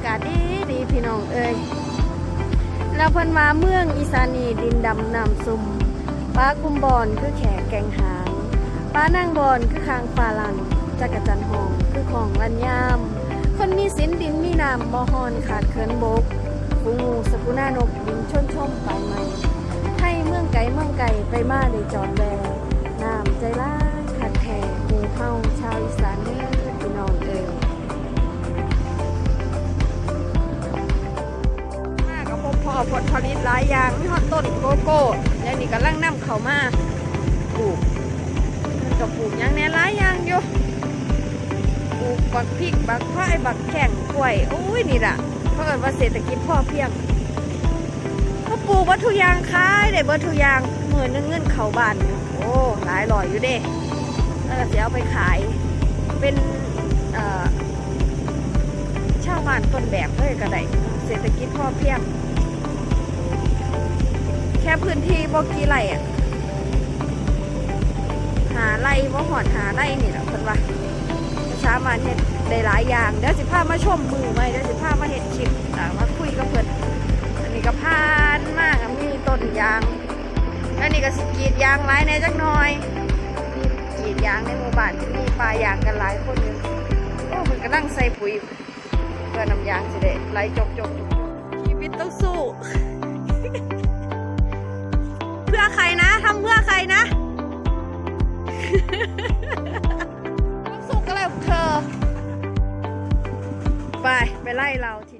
ากาศดีดีพี่น้องเอ้ยแล้วเพิ่นมาเมืองอีสานีดินดำน้ำซุมป้ากุมบอนคือแขกแกงหางป้านางบอนคือคางฟาลันจักรจันหองคือของลันยาม คนมีสินดินมีน้ำบ่ฮอนขาดเคินบกฟูงูสกุนานกบินชนชมไปใหม่ให้เมืองไก่เมืองไก่ไปมาได้จอนแว ผลผลิตหลายอย่างมีฮอดต้นโกโก้แล้วนี่กำลังนำเขามาปลูกมันก็ปลูกอย่างแน่หลายอย่างอยู่ปลูกบักพริกบักพายบักแข่งกล้วยโอ้ยนี่ล่ะเพราะว่าเศรษฐกิจพ่อเพียงก็ปลูกวัตถุยางขายได้วัตถุยางหมื่นนึงเงินเขาบานโอ้หลายลอยอยู่เด้แล้วก็จะเอาไปขายเป็นชาวบ้านต้นแบบเลยก็ได้เศรษฐกิจพอเพียง แค่พื้นที่บ่กี่ไร่อะหาไร่บ่หอดหาไร่นี่แหละเพิ่นว่าสามาเฮ็ดได้หลายอย่าง เดี๋ยวสิพามาชมมือไหมเดี๋ยวสิพามาเฮ็ดคลิปอ่ามาคุยกับเพิ่นอันนี้ก็พานมากอะมีต้นยางอันนี้ก็สกีดยางหลายแน่จักหน่อยมีกรีดยางในหมู่บ้านมีปลายางกันหลายคนอยู่โอ้มันก็นั่งใส่ปุ๋ยเพื่อนำยางสิเดไหลจกจกจกจกชีวิตต้องสู้ เพื่อใครนะทำเพื่อใครนะต้องสู้กันเลยเธอ ไป ไปไล่เราทีนี้